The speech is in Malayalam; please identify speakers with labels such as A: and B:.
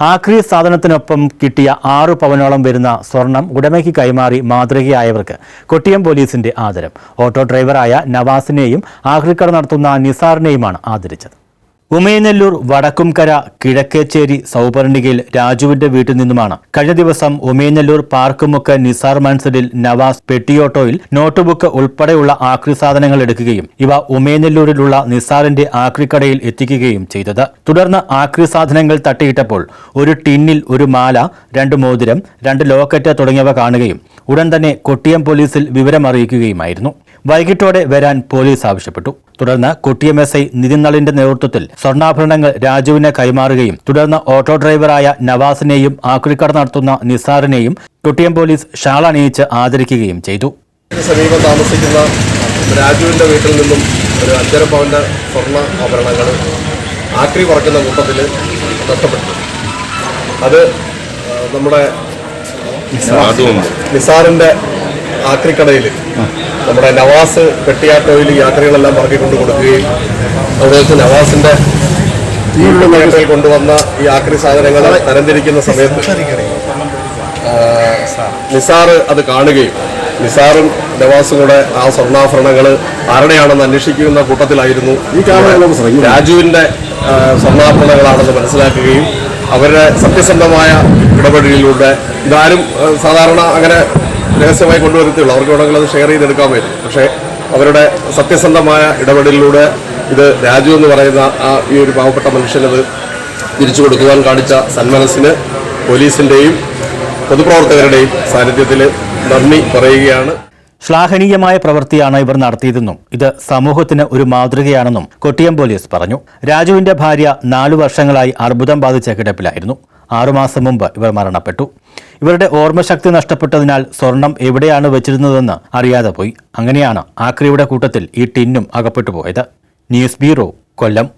A: ആക്രി സാധനത്തിനൊപ്പം കിട്ടിയ ആറു പവനോളം വരുന്ന സ്വർണം ഉടമയ്ക്ക് കൈമാറി മാതൃകയായവർക്ക് കൊട്ടിയം പോലീസിന്റെ ആദരം. ഓട്ടോ ഡ്രൈവറായ നവാസിനെയും ആക്രിക്കട നടത്തുന്ന നിസാറിനെയുമാണ് ആദരിച്ചത്. ഉമയനെല്ലൂർ വടക്കുംകര കിഴക്കേച്ചേരി സൗപർണികയിൽ രാജുവിന്റെ വീട്ടിൽ നിന്നുമാണ്. കഴിഞ്ഞ ദിവസം ഉമയനെല്ലൂർ പാർക്കുമുക്ക് നിസാർ മൻസഡിൽ നവാസ് പെട്ടിയോട്ടോയിൽ നോട്ടുബുക്ക് ഉൾപ്പെടെയുള്ള ആക്രി സാധനങ്ങൾ എടുക്കുകയും ഇവ ഉമയനെല്ലൂരിലുള്ള നിസാറിന്റെ ആക്രിക്കടയിൽ എത്തിക്കുകയും ചെയ്തത്. തുടർന്ന് ആക്രി സാധനങ്ങൾ തട്ടിയിട്ടപ്പോൾ ഒരു ടിന്നിൽ ഒരു മാല രണ്ട് മോതിരം രണ്ട് ലോക്കറ്റ് തുടങ്ങിയവ കാണുകയും ഉടൻ തന്നെ കൊട്ടിയം പോലീസിൽ വിവരമറിയിക്കുകയുമായിരുന്നു. വൈകിട്ടോടെ വരാൻ പോലീസ് ആവശ്യപ്പെട്ടു. തുടർന്ന് കൊട്ടിയം എസ് ഐ നിതിന്നളിന്റെ നേതൃത്വത്തിൽ സ്വർണാഭരണങ്ങൾ രാജുവിനെ കൈമാറുകയും തുടർന്ന് ഓട്ടോ ഡ്രൈവറായ നവാസിനെയും ആക്രിക്കട നടത്തുന്ന നിസാറിനെയും കൊട്ടിയം പോലീസ് ഷാൾ അണിയിച്ച് ആദരിക്കുകയും ചെയ്തു.
B: സമീപം താമസിക്കുന്ന രാജുവിന്റെ വീട്ടിൽ നിന്നും ഒരു അഞ്ചര പവന്റെ സ്വർണ ആഭരണങ്ങൾ ആക്രി പറക്കുന്ന കൂട്ടത്തിൽ നഷ്ടപ്പെട്ടു. അത് നമ്മുടെ നിസാറിന്റെ ആക്രിക്കടയിൽ നമ്മുടെ നവാസ് പെട്ടിയാട്ടോയിൽ യാത്രകളെല്ലാം പറക്കിക്കൊണ്ട് കൊടുക്കുകയും അവിടെ വെച്ച് നവാസിന്റെ മേഖലയിൽ കൊണ്ടുവന്ന ഈ ആക്രി സാധനങ്ങൾ തരംതിരിക്കുന്ന സമയത്ത് നിസാർ അത് കാണുകയും നിസാറും നവാസും കൂടെ ആ സ്വർണാഭരണങ്ങൾ ആരുടെയാണെന്ന് അന്വേഷിക്കുന്ന കൂട്ടത്തിലായിരുന്നു ഈ രാജുവിന്റെ സ്വർണാഭരണങ്ങളാണെന്ന് മനസ്സിലാക്കുകയും അവരുടെ സത്യസന്ധമായ ഇടപെടലിലൂടെ ഇതാരും സാധാരണ അങ്ങനെ രഹസ്യമായി കൊണ്ടുവരത്തുള്ളൂ അവർക്ക് വേണമെങ്കിൽ അത് ഷെയർ ചെയ്തെടുക്കാൻ പറ്റും. പക്ഷേ അവരുടെ സത്യസന്ധമായ ഇടപെടലിലൂടെ ഇത് രാജു എന്ന് പറയുന്ന ആ ഈ ഒരു പാവപ്പെട്ട മനുഷ്യനത് തിരിച്ചു കൊടുക്കുവാൻ കാണിച്ച സന്മനസ്സിന് പോലീസിന്റെയും പൊതുപ്രവർത്തകരുടെയും സാന്നിധ്യത്തിൽ നന്ദി പറയുകയാണ്.
A: ശ്ലാഘനീയമായ പ്രവൃത്തിയാണ് ഇവർ നടത്തിയതെന്നും ഇത് സമൂഹത്തിന് ഒരു മാതൃകയാണെന്നും കൊട്ടിയം പോലീസ് പറഞ്ഞു. രാജുവിന്റെ ഭാര്യ നാലു വർഷങ്ങളായി അർബുദം ബാധിച്ച കിടപ്പിലായിരുന്നു. ആറുമാസം മുമ്പ് ഇവർ മരണപ്പെട്ടു. ഇവരുടെ ഓർമ്മശക്തി നഷ്ടപ്പെട്ടതിനാൽ സ്വർണം എവിടെയാണ് വെച്ചിരുന്നതെന്ന് അറിയാതെ പോയി. അങ്ങനെയാണ് ആക്രിയുടെ കൂട്ടത്തിൽ ഈ ടിന്നും അകപ്പെട്ടു പോയത് ന്യൂസ് ബ്യൂറോ കൊല്ലം.